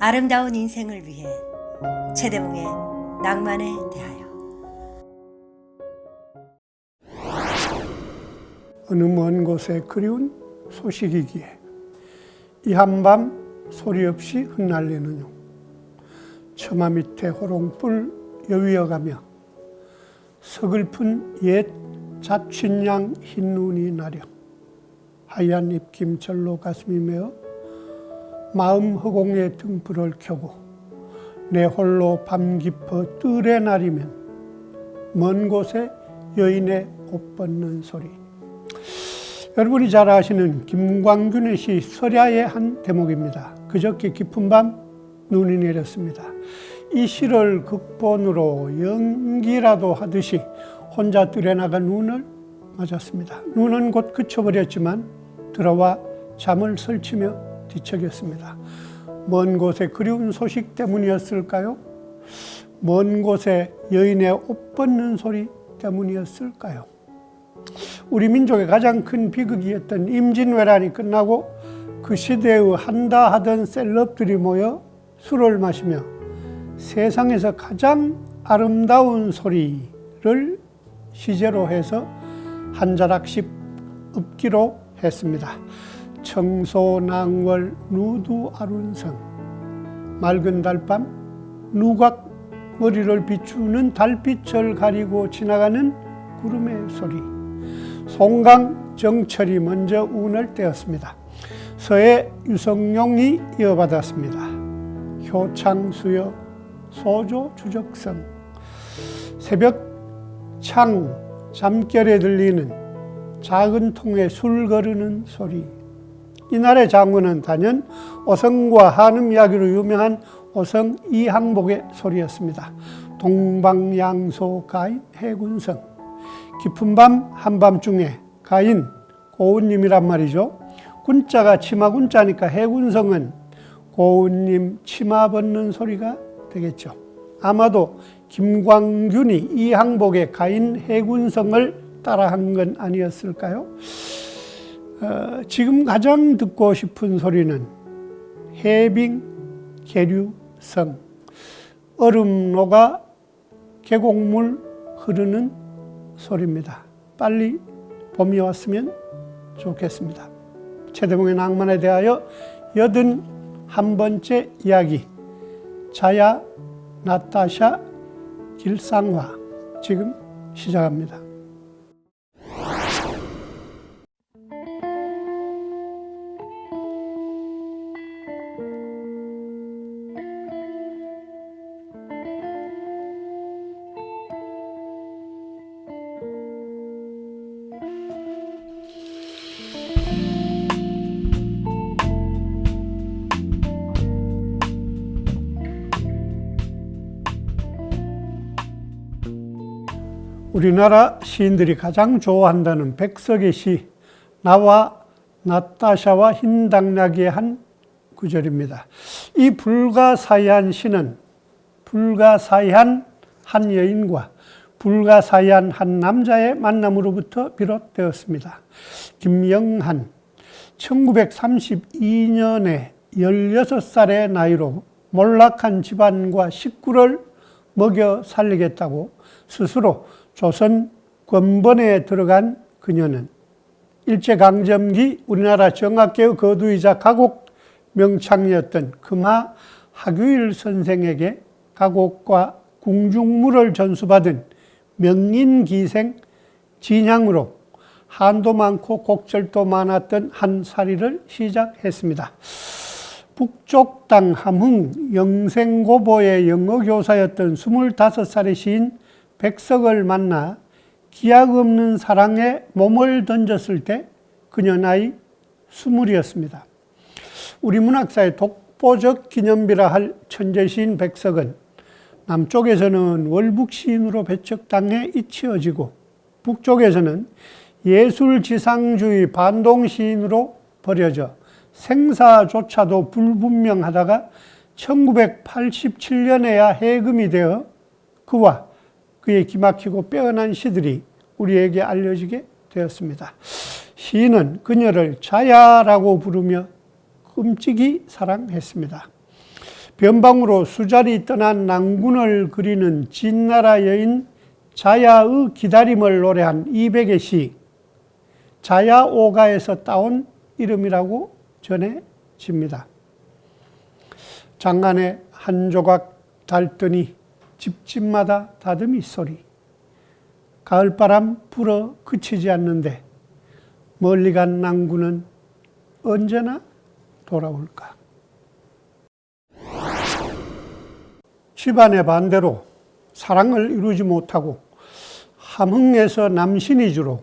아름다운 인생을 위해 최대봉의 낭만에 대하여. 어느 먼 곳에 그리운 소식이기에 이 한밤 소리 없이 흩날리는 용 처마 밑에 호롱불 여위어가며 서글픈 옛 자춘양 흰 눈이 나려 하얀 입김 절로 가슴이 메어 마음 허공에 등불을 켜고 내 홀로 밤 깊어 뜰의 날이면 먼 곳에 여인의 옷 벗는 소리 여러분이 잘 아시는 김광균의 시 설야의 한 대목입니다. 그저께 깊은 밤 눈이 내렸습니다. 이 시를 극본으로 연기라도 하듯이 혼자 뜰에 나가 눈을 맞았습니다. 눈은 곧 그쳐버렸지만 들어와 잠을 설치며 뒤척였습니다. 먼 곳에 그리운 소식 때문이었을까요? 먼 곳에 여인의 옷 벗는 소리 때문이었을까요? 우리 민족의 가장 큰 비극이었던 임진왜란이 끝나고 그 시대의 한다 하던 셀럽들이 모여 술을 마시며 세상에서 가장 아름다운 소리를 시제로 해서 한 자락씩 읊기로 했습니다. 청소낭월 누두 아룬성 맑은 달밤 누각 머리를 비추는 달빛을 가리고 지나가는 구름의 소리 송강 정철이 먼저 운을 떼었습니다. 서해 유성룡이 이어받았습니다. 효창수여 소조 주적성 새벽 창 잠결에 들리는 작은 통에 술 거르는 소리 이날의 장군은 단연 어성과 한음 이야기로 유명한 어성 이항복의 소리였습니다. 동방양소 가인 해군성 깊은 밤 한밤중에 가인 고운님이란 말이죠. 군자가 치마 군자니까 해군성은 고운님 치마 벗는 소리가 되겠죠. 아마도 김광균이 이 항복의 가인 해군성을 따라한 건 아니었을까요? 어, 지금 가장 듣고 싶은 소리는 해빙 계류성 얼음 녹아 계곡물 흐르는 소리입니다. 빨리 봄이 왔으면 좋겠습니다. 최대봉의 낭만에 대하여 여든 한 번째 이야기 자야 나타샤 길상화 지금 시작합니다. 우리나라 시인들이 가장 좋아한다는 백석의 시 나와 나타샤와 흰 당나귀의 한 구절입니다. 이 불가사의한 시는 불가사의한 한 여인과 불가사의한 한 남자의 만남으로부터 비롯되었습니다. 김영한 1932년에 16살의 나이로 몰락한 집안과 식구를 먹여 살리겠다고 스스로 조선 권번에 들어간 그녀는 일제강점기 우리나라 정학계의 거두이자 가곡 명창이었던 금하 하규일 선생에게 가곡과 궁중물을 전수받은 명인기생 진향으로 한도 많고 곡절도 많았던 한 사리를 시작했습니다. 북쪽 땅 함흥 영생고보의 영어교사였던 25살의 시인 백석을 만나 기약 없는 사랑에 몸을 던졌을 때 그녀 나이 스물이었습니다. 우리 문학사의 독보적 기념비라 할 천재시인 백석은 남쪽에서는 월북시인으로 배척당해 잊혀지고 북쪽에서는 예술지상주의 반동시인으로 버려져 생사조차도 불분명하다가 1987년에야 해금이 되어 그와 그의 기막히고 빼어난 시들이 우리에게 알려지게 되었습니다. 시인은 그녀를 자야라고 부르며 끔찍이 사랑했습니다. 변방으로 수자리 떠난 낭군을 그리는 진나라 여인 자야의 기다림을 노래한 이백의 시 자야오가에서 따온 이름이라고 전해집니다. 장안에 한 조각 달더니 집집마다 다듬이 소리 가을바람 불어 그치지 않는데 멀리 간 낭군은 언제나 돌아올까? 집안의 반대로 사랑을 이루지 못하고 함흥에서 남신이 주로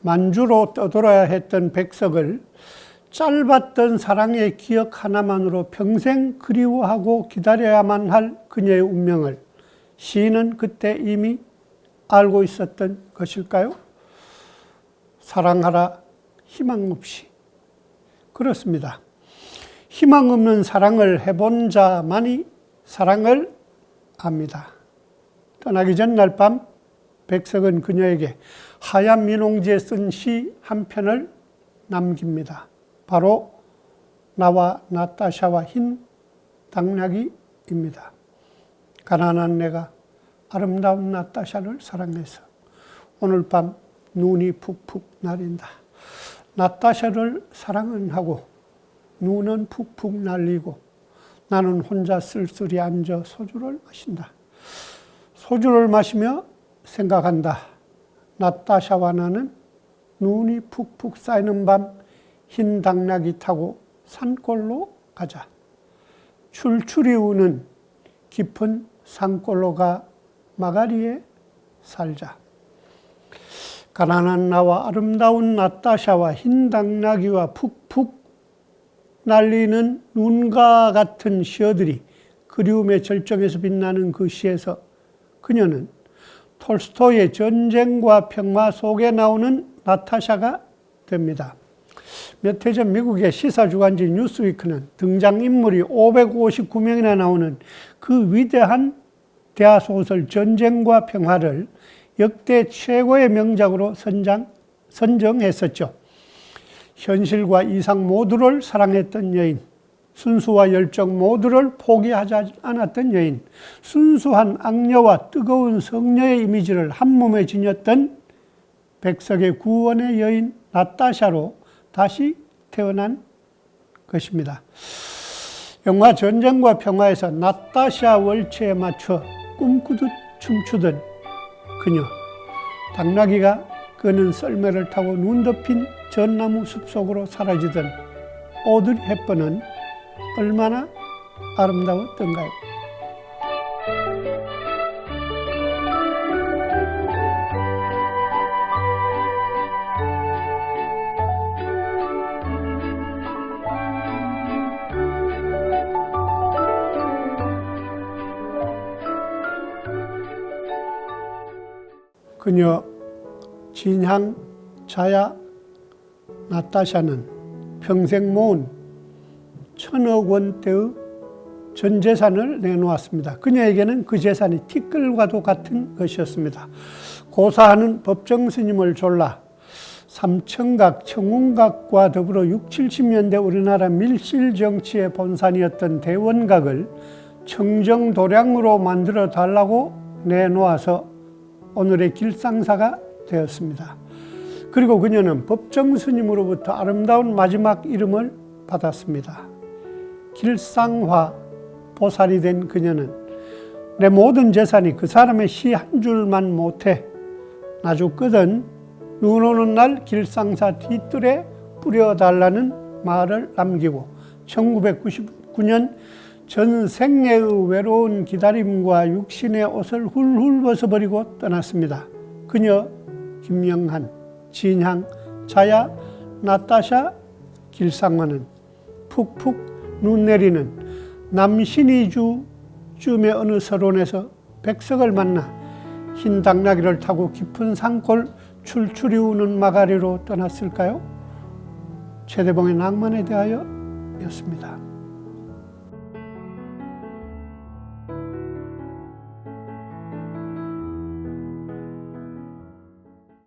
만주로 떠돌아야 했던 백석을 짧았던 사랑의 기억 하나만으로 평생 그리워하고 기다려야만 할 그녀의 운명을 시인은 그때 이미 알고 있었던 것일까요? 사랑하라 희망 없이. 그렇습니다. 희망 없는 사랑을 해본 자만이 사랑을 압니다. 떠나기 전날 밤 백석은 그녀에게 하얀 민홍지에 쓴 시 한 편을 남깁니다. 바로 나와 나타샤와 흰 당나귀입니다. 가난한 내가 아름다운 나타샤를 사랑해서 오늘 밤 눈이 푹푹 내린다. 나타샤를 사랑은 하고 눈은 푹푹 날리고 나는 혼자 쓸쓸히 앉아 소주를 마신다. 소주를 마시며 생각한다. 나타샤와 나는 눈이 푹푹 쌓이는 밤 흰 당나귀 타고 산골로 가자. 출출이 우는 깊은 산골로 가 마가리에 살자. 가난한 나와 아름다운 나타샤와 흰 당나귀와 푹푹 날리는 눈과 같은 시어들이 그리움의 절정에서 빛나는 그 시에서 그녀는 톨스토이의 전쟁과 평화 속에 나오는 나타샤가 됩니다. 몇 해 전 미국의 시사주간지 뉴스위크는 등장인물이 559명이나 나오는 그 위대한 대하소설 전쟁과 평화를 역대 최고의 명작으로 선장, 선정했었죠. 현실과 이상 모두를 사랑했던 여인, 순수와 열정 모두를 포기하지 않았던 여인, 순수한 악녀와 뜨거운 성녀의 이미지를 한 몸에 지녔던 백석의 구원의 여인 나타샤로 다시 태어난 것입니다. 영화 전쟁과 평화에서 나타샤 월체에 맞춰 꿈꾸듯 춤추던 그녀. 당나귀가 그는 썰매를 타고 눈 덮인 전나무 숲속으로 사라지던 오드리 헵번은 얼마나 아름다웠던가요? 그녀 진향 자야 나타샤는 평생 모은 천억 원대의 전 재산을 내놓았습니다. 그녀에게는 그 재산이 티끌과도 같은 것이었습니다. 고사하는 법정 스님을 졸라 삼청각, 청운각과 더불어 6, 70년대 우리나라 밀실 정치의 본산이었던 대원각을 청정도량으로 만들어 달라고 내놓아서 오늘의 길상사가 되었습니다. 그리고 그녀는 법정 스님으로부터 아름다운 마지막 이름을 받았습니다. 길상화 보살이 된 그녀는 내 모든 재산이 그 사람의 시 한 줄만 못해 나 죽거든 눈 오는 날 길상사 뒤뜰에 뿌려달라는 말을 남기고 1999년 전 생애의 외로운 기다림과 육신의 옷을 훌훌 벗어버리고 떠났습니다. 그녀 김영한, 진향, 자야, 나타샤, 길상화는 푹푹 눈 내리는 남신이주 쯤의 어느 서론에서 백석을 만나 흰 당나귀를 타고 깊은 산골 출출이 우는 마가리로 떠났을까요? 최대봉의 낭만에 대하여 였습니다.